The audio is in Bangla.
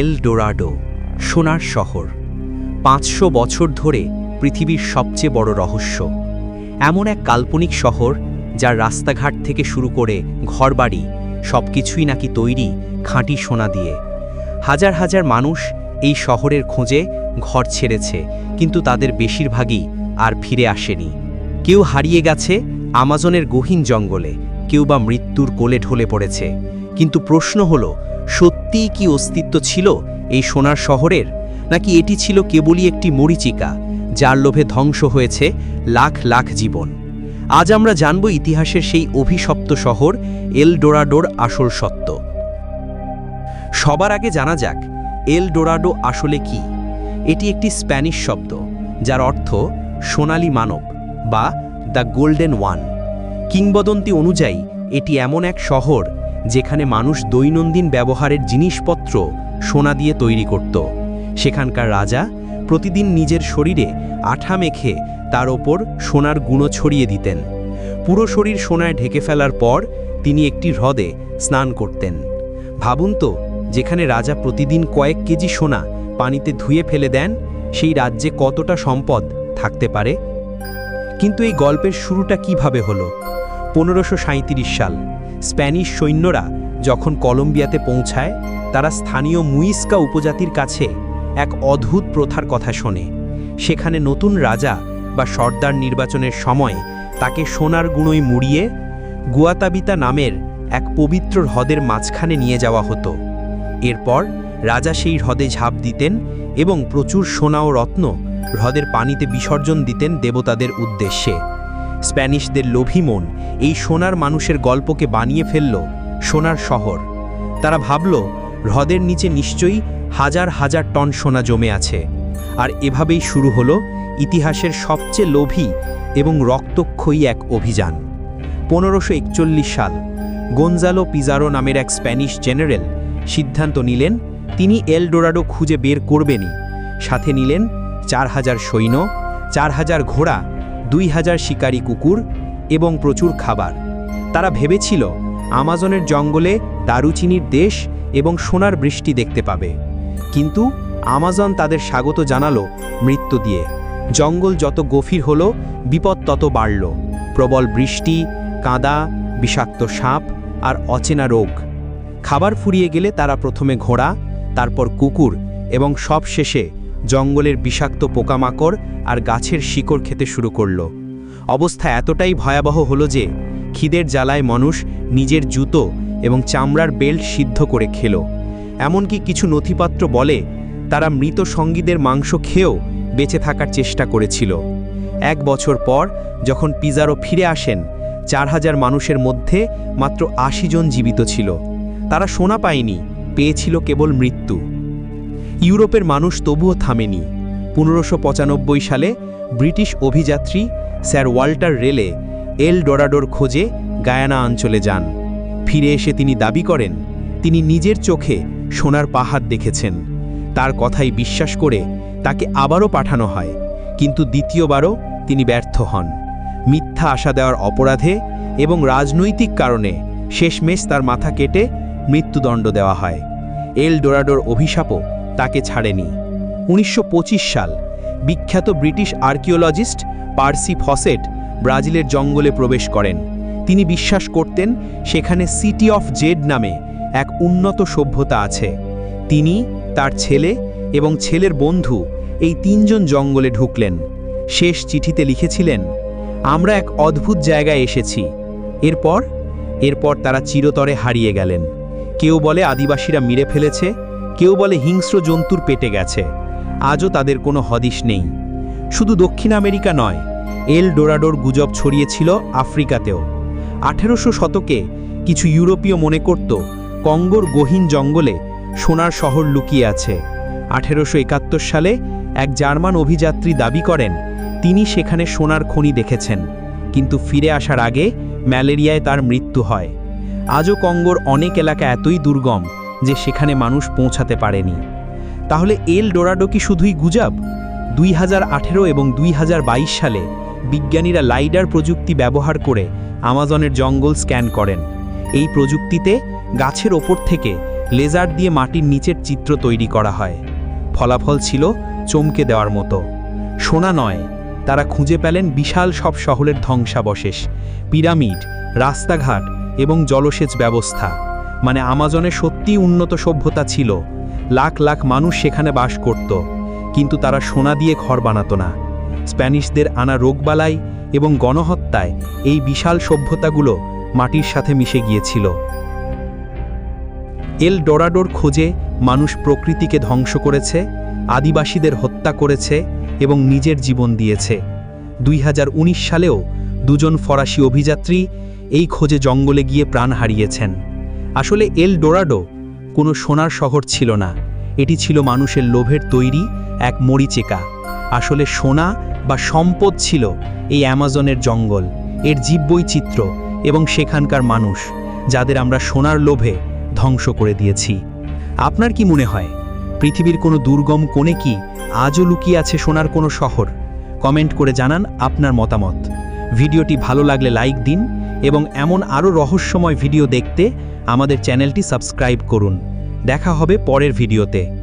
এল ডোরাডো সোনার শহর। পাঁচশো বছর ধরে পৃথিবীর সবচেয়ে বড় রহস্য। এমন এক কাল্পনিক শহর যার রাস্তাঘাট থেকে শুরু করে ঘরবাড়ি সব কিছুই নাকি তৈরি খাঁটি সোনা দিয়ে। হাজার হাজার মানুষ এই শহরের খোঁজে ঘর ছেড়েছে, কিন্তু তাদের বেশিরভাগই আর ফিরে আসেনি। কেউ হারিয়ে গেছে আমাজনের গহীন জঙ্গলে, কেউ বা মৃত্যুর কোলে ঢলে পড়েছে। কিন্তু প্রশ্ন হলো সত্যিই কি অস্তিত্ব ছিল এই সোনার শহরের? নাকি এটি ছিল কেবলই একটি মরিচিকা, যার লোভে ধ্বংস হয়েছে লাখ লাখ জীবন? আজ আমরা জানব ইতিহাসের সেই অভিশপ্ত শহর এল ডোরাডোর আসল সত্য। সবার আগে জানা যাক এল ডোরাডো আসলে কি? এটি একটি স্প্যানিশ শব্দ, যার অর্থ সোনালি মানব বা দ্য গোল্ডেন ওয়ান। কিংবদন্তি অনুযায়ী, এটি এমন এক শহর যেখানে মানুষ দৈনন্দিন ব্যবহারের জিনিসপত্র সোনা দিয়ে তৈরি করত। সেখানকার রাজা প্রতিদিন নিজের শরীরে আঠা মেখে তার ওপর সোনার গুঁড়ো ছড়িয়ে দিতেন। পুরো শরীর সোনায় ঢেকে ফেলার পর তিনি একটি হ্রদে স্নান করতেন। ভাবুন তো, যেখানে রাজা প্রতিদিন কয়েক কেজি সোনা পানিতে ধুয়ে ফেলে দেন, সেই রাজ্যে কতটা সম্পদ থাকতে পারে? কিন্তু এই গল্পের শুরুটা কীভাবে হলো? পনেরোশো সাল, স্প্যানিশ সৈন্যরা যখন কলম্বিয়াতে পৌঁছায়, তারা স্থানীয় মুইস্কা উপজাতির কাছে এক অদ্ভুত প্রথার কথা শোনে। সেখানে নতুন রাজা বা সর্দার নির্বাচনের সময় তাকে সোনার গুঁড়োয় মুড়িয়ে গুয়াতাবিতা নামের এক পবিত্র হ্রদের মাঝখানে নিয়ে যাওয়া হতো। এরপর রাজা সেই হ্রদে ঝাঁপ দিতেন এবং প্রচুর সোনা ও রত্ন হ্রদের পানিতে বিসর্জন দিতেন দেবতাদের উদ্দেশ্যে। স্প্যানিশদের লোভী মন এই সোনার মানুষের গল্পকে বানিয়ে ফেলল সোনার শহর। তারা ভাবল, হ্রদের নিচে নিশ্চয়ই হাজার হাজার টন সোনা জমে আছে। আর এভাবেই শুরু হলো ইতিহাসের সবচেয়ে লোভী এবং রক্তক্ষয়ী এক অভিযান। পনেরোশো একচল্লিশ সাল গঞ্জালো পিজারো নামের এক স্প্যানিশ জেনারেল সিদ্ধান্ত নিলেন, তিনি এল ডোরাডো খুঁজে বের করবেনই। সাথে নিলেন চার হাজার সৈন্য, চার হাজার ঘোড়া দুই হাজার শিকারী কুকুর এবং প্রচুর খাবার। তারা ভেবেছিল, আমাজনের জঙ্গলে দারুচিনির দেশ এবং সোনার বৃষ্টি দেখতে পাবে। কিন্তু আমাজন তাদের স্বাগত জানালো মৃত্যু দিয়ে। জঙ্গল যত গভীর হলো, বিপদ তত বাড়ল। প্রবল বৃষ্টি, কাদা, বিষাক্ত সাপ আর অচেনা রোগ। খাবার ফুরিয়ে গেলে তারা প্রথমে ঘোড়া, তারপর কুকুর এবং সব শেষে জঙ্গলের বিষাক্ত পোকামাকড় আর গাছের শিকড় খেতে শুরু করল। অবস্থা এতটাই ভয়াবহ হলো যে খিদের জ্বালায় মানুষ নিজের জুতো এবং চামড়ার বেল্ট সিদ্ধ করে খেল। এমনকি কিছু নথিপত্র বলে তারা মৃত সঙ্গীদের মাংস খেয়েও বেঁচে থাকার চেষ্টা করেছিল। এক বছর পর যখন পিজারো ফিরে আসেন, চার হাজার মানুষের মধ্যে মাত্র আশি জন জীবিত ছিল। তারা সোনা পায়নি, পেয়েছিল কেবল মৃত্যু। ইউরোপের মানুষ তবুও থামেনি। পনেরোশো সালে ব্রিটিশ অভিযাত্রী স্যার ওয়াল্টার রেলে এল ডোরাডোর খোঁজে গায়ানা অঞ্চলে যান। ফিরে এসে তিনি দাবি করেন, তিনি নিজের চোখে সোনার পাহাড় দেখেছেন। তার কথাই বিশ্বাস করে তাকে আবারও পাঠানো হয়, কিন্তু দ্বিতীয়বারও তিনি ব্যর্থ হন। মিথ্যা আশা দেওয়ার অপরাধে এবং রাজনৈতিক কারণে শেষমেশ তার মাথা কেটে মৃত্যুদণ্ড দেওয়া হয়। এল ডোরাডোর অভিশাপও তাকে ছাড়েনি। উনিশশো পঁচিশ সাল বিখ্যাত ব্রিটিশ আর্কিওলজিস্ট পার্সি ফসেট ব্রাজিলের জঙ্গলে প্রবেশ করেন। তিনি বিশ্বাস করতেন সেখানে সিটি অফ জেড নামে এক উন্নত সভ্যতা আছে। তিনি, তার ছেলে এবং ছেলের বন্ধু এই তিনজন জঙ্গলে ঢুকলেন। শেষ চিঠিতে লিখেছিলেন, আমরা এক অদ্ভুত জায়গায় এসেছি। এরপর এরপর তারা চিরতরে হারিয়ে গেলেন। কেউ বলে আদিবাসীরা মেরে ফেলেছে কেউ বলে হিংস্র জন্তুর পেটে গেছে। আজও তাদের কোনো হদিশ নেই। শুধু দক্ষিণ আমেরিকা নয়, এল ডোরাডোর গুজব ছড়িয়েছিল আফ্রিকাতেও। আঠেরোশো শতকে কিছু ইউরোপীয় মনে করত, কঙ্গোর গহীন জঙ্গলে সোনার শহর লুকিয়ে আছে। আঠেরোশো একাত্তর সালে এক জার্মান অভিযাত্রী দাবি করেন, তিনি সেখানে সোনার খনি দেখেছেন, কিন্তু ফিরে আসার আগে ম্যালেরিয়ায় তার মৃত্যু হয়। আজও কঙ্গোর অনেক এলাকা এতই দুর্গম যে সেখানে মানুষ পৌঁছাতে পারেনি। তাহলে এল ডোরাডো কি শুধুই গুজব? দুই হাজার আঠেরো এবং দুই হাজার বাইশ সালে বিজ্ঞানীরা লাইডার প্রযুক্তি ব্যবহার করে আমাজনের জঙ্গল স্ক্যান করেন। এই প্রযুক্তিতে গাছের ওপর থেকে লেজার দিয়ে মাটির নিচের চিত্র তৈরি করা হয়। ফলাফল ছিল চমকে দেওয়ার মতো। সোনা নয়, তারা খুঁজে পেলেন বিশাল সব শহরের ধ্বংসাবশেষ, পিরামিড, রাস্তাঘাট এবং জলসেচ ব্যবস্থা। মানে আমাজনে সত্যিই উন্নত সভ্যতা ছিল। লাখ লাখ মানুষ সেখানে বাস করত, কিন্তু তারা সোনা দিয়ে ঘর বানাত না। স্প্যানিশদের আনা রোগবালাই এবং গণহত্যায় এই বিশাল সভ্যতাগুলো মাটির সাথে মিশে গিয়েছিল। এল ডোরাডোর খোঁজে মানুষ প্রকৃতিকে ধ্বংস করেছে, আদিবাসীদের হত্যা করেছে এবং নিজের জীবন দিয়েছে। দুই হাজার উনিশ সালেও দুজন ফরাসি অভিযাত্রী এই খোঁজে জঙ্গলে গিয়ে প্রাণ হারিয়েছেন। আসলে এল ডোরাডো কোনো সোনার শহর ছিল না। এটি ছিল মানুষের লোভের তৈরি এক মরিচেকা। আসলে সোনা বা সম্পদ ছিল এই অ্যামাজনের জঙ্গল, এর জীববৈচিত্র্য এবং সেখানকার মানুষ, যাদের আমরা সোনার লোভে ধ্বংস করে দিয়েছি। আপনার কি মনে হয়, পৃথিবীর কোনো দুর্গম কোণে কি আজও লুকিয়ে আছে সোনার কোনো শহর? কমেন্ট করে জানান আপনার মতামত। ভিডিওটি ভালো লাগলে লাইক দিন এবং এমন আরও রহস্যময় ভিডিও দেখতে আমাদের চ্যানেলটি সাবস্ক্রাইব করুন দেখা হবে পরের ভিডিওতে।